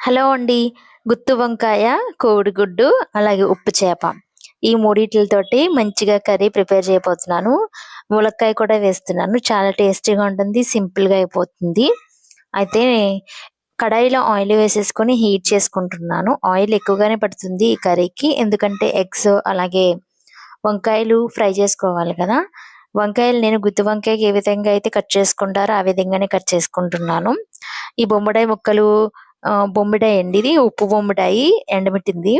Hello అండి. గుత్తు వంకాయ కోడిగుడ్డు అలాగే ఉప్పు చేప. ఈ మూడిటితోటి మంచిగా కర్రీ ప్రిపేర్ చేయబోతున్నాను. ములక్కాయ కూడా వేస్తున్నాను. చాలా టేస్టీగా ఉంటుంది సింపుల్గా అయిపోతుంది. అయితే కడాయిలో ఆయిల్ వేసేసుకొని హీట్ చేసుకుంటున్నాను. ఆయిల్ ఎక్కువగానే పడుతుంది ఈ కర్రీకి. ఎందుకంటే ఎగ్స్ అలాగే వంకాయలు ఫ్రై చేసుకోవాలి కదా. వంకాయలు నేను గుత్తి వంకాయకి ఏ విధంగా అయితే కట్ చేసుకుంటారో ఆ విధంగానే కట్ చేసుకుంటున్నాను. ఈ బొమ్మడాయి ముక్కలు బొమ్మిడాయి అండి ఇది ఉప్పు బొమ్మిడాయి ఎండబెట్టింది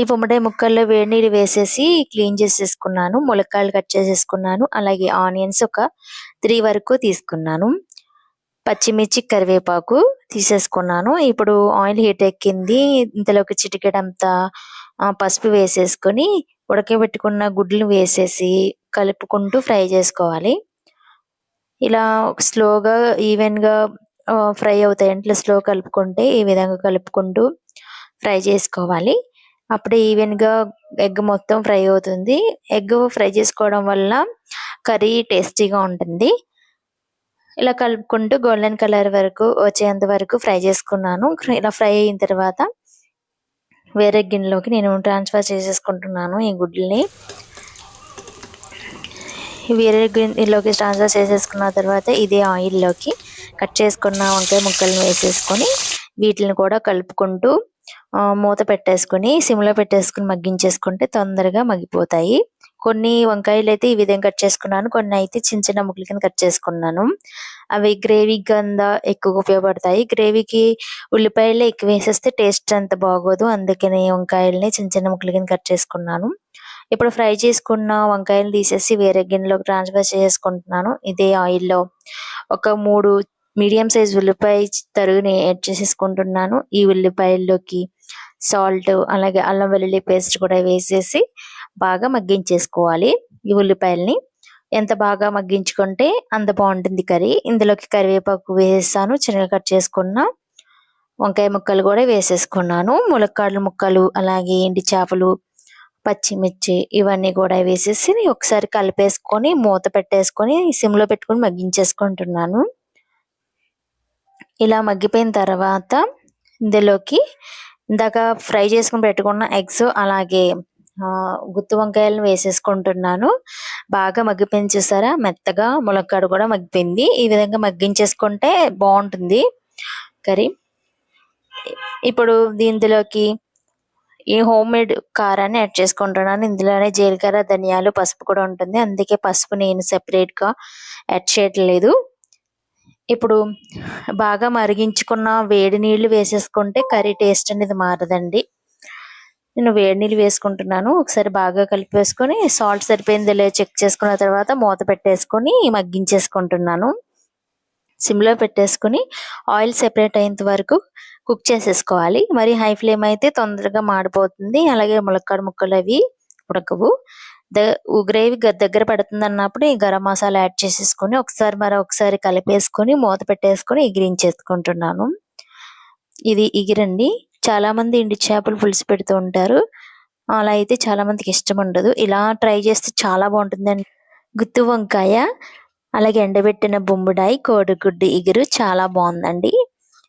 ఈ బొమ్మడాయి ముక్కల్లో వేడి నీళ్ళు వేసేసి క్లీన్ చేసేసుకున్నాను ములక్కాయలు కట్ చేసేసుకున్నాను అలాగే ఆనియన్స్ ఒక త్రీ వరకు తీసుకున్నాను. పచ్చిమిర్చి కరివేపాకు తీసేసుకున్నాను. ఇప్పుడు ఆయిల్ హీట్ ఎక్కింది ఇంతలోకి చిటికెడంతా పసుపు వేసేసుకొని ఉడకబెట్టుకున్న గుడ్లు వేసేసి కలుపుకుంటూ ఫ్రై చేసుకోవాలి. ఇలా స్లోగా ఈవెన్గా ఫ్రై అవుతాయి ఇట్లా స్లో కలుపుకుంటే ఈ విధంగా కలుపుకుంటూ ఫ్రై చేసుకోవాలి. అప్పుడే ఈవెన్గా ఎగ్ మొత్తం ఫ్రై అవుతుంది. ఎగ్ ఫ్రై చేసుకోవడం వల్ల కర్రీ టేస్టీగా ఉంటుంది. ఇలా కలుపుకుంటూ గోల్డెన్ కలర్ వరకు వచ్చేంత వరకు ఫ్రై చేసుకున్నాను. ఇలా ఫ్రై అయిన తర్వాత వేరే గిన్నెలోకి నేను ట్రాన్స్ఫర్ చేసేసుకుంటున్నాను ఈ గుడ్లని. వేరే గిన్నెలోకి ట్రాన్స్ఫర్ చేసేసుకున్న తర్వాత ఇదే ఆయిల్లోకి కట్ చేసుకున్న వంకాయ ముక్కలను వేసేసుకొని వీటిని కూడా కలుపుకుంటూ మూత పెట్టేసుకొని సిమ్లో పెట్టేసుకుని మగ్గించేసుకుంటే తొందరగా మగ్గిపోతాయి. కొన్ని వంకాయలు అయితే ఈ విధంగా కట్ చేసుకున్నాను కొన్ని అయితే చిన్న చిన్న ముక్కల కింద కట్ చేసుకున్నాను. అవి గ్రేవీ కింద ఎక్కువగా ఉపయోగపడతాయి. గ్రేవీకి ఉల్లిపాయలు ఎక్కువ వేసేస్తే టేస్ట్ అంత బాగోదు. అందుకని వంకాయల్ని చిన్న చిన్న ముక్కల కింద కట్ చేసుకున్నాను. ఇప్పుడు ఫ్రై చేసుకున్న వంకాయలు తీసేసి వేరే గిన్నెలోకి ట్రాన్స్ఫర్ చేసుకుంటున్నాను. ఇదే ఆయిల్లో ఒక మూడు మీడియం సైజ్ ఉల్లిపాయ తరుగుని యాడ్ చేసేసుకుంటున్నాను. ఈ ఉల్లిపాయల్లోకి సాల్ట్ అలాగే అల్లం వెల్లుల్లి పేస్ట్ కూడా వేసేసి బాగా మగ్గించేసుకోవాలి. ఈ ఉల్లిపాయల్ని ఎంత బాగా మగ్గించుకుంటే అంత బాగుంటుంది కర్రీ. ఇందులోకి కరివేపాకు వేసేసాను. చిన్నగా కట్ చేసుకున్న వంకాయ ముక్కలు కూడా వేసేసుకున్నాను. ములక్కాడల ముక్కలు అలాగే ఎండి చేపలు పచ్చిమిర్చి ఇవన్నీ కూడా వేసేసి ఒకసారి కలిపేసుకొని మూత పెట్టేసుకొని సిమ్లో పెట్టుకొని మగ్గించేసుకుంటున్నాను. ఇలా మగ్గిపోయిన తర్వాత ఇందులోకి ఇందాక ఫ్రై చేసుకుని పెట్టుకున్న ఎగ్స్ అలాగే గుత్తి వంకాయలను వేసేసుకుంటున్నాను. బాగా మగ్గిపోయింది చూసారా? మెత్తగా ములక్కాడ కూడా మగ్గిపోయింది. ఈ విధంగా మగ్గించేసుకుంటే బాగుంటుంది. కర్రీ. ఇప్పుడు దీంట్లోకి ఈ హోమ్ మేడ్ కారాన్ని యాడ్ చేసుకుంటున్నాను. ఇందులోనే జీలకర్ర ధనియాలు పసుపు కూడా ఉంటుంది. అందుకే పసుపు నేను సెపరేట్గా యాడ్ చేయట్లేదు. ఇప్పుడు బాగా మరిగించుకున్న వేడి నీళ్ళు వేసేసుకుంటే కర్రీ టేస్ట్ అనేది మారదండి. నేను వేడి నీళ్ళు వేసుకుంటున్నాను. ఒకసారి బాగా కలిపేసుకొని సాల్ట్ సరిపోయిందో లేదో చెక్ చేసుకున్న తర్వాత మూత పెట్టేసుకొని మగ్గించేసుకుంటున్నాను. సిమ్లో పెట్టేసుకొని ఆయిల్ సెపరేట్ అయ్యేంత వరకు కుక్ చేసేసుకోవాలి. మరి హై ఫ్లేమ్ అయితే తొందరగా మాడిపోతుంది. అలాగే ములక్కాడ ముక్కలు అవి ఉడకవు. ద గ్రేవీ దగ్గర పడుతుంది అన్నప్పుడు ఈ గరం మసాలా యాడ్ చేసేసుకొని ఒకసారి మరి ఒకసారి కలిపేసుకొని మూత పెట్టేసుకొని ఎగిరించేసుకుంటున్నాను ఇది ఎగిరండి చాలా మంది ఎండి చేపలు పులుసు పెడుతూ ఉంటారు. అలా అయితే చాలా మందికి ఇష్టం ఉండదు. ఇలా ట్రై చేస్తే చాలా బాగుంటుందండి. గుత్తి వంకాయ. అలాగే ఎండబెట్టిన బొంబుడాయి కోడిగుడ్డు ఇగురు చాలా బాగుందండి.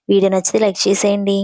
వీడియో నచ్చితే లైక్ చేసేయండి.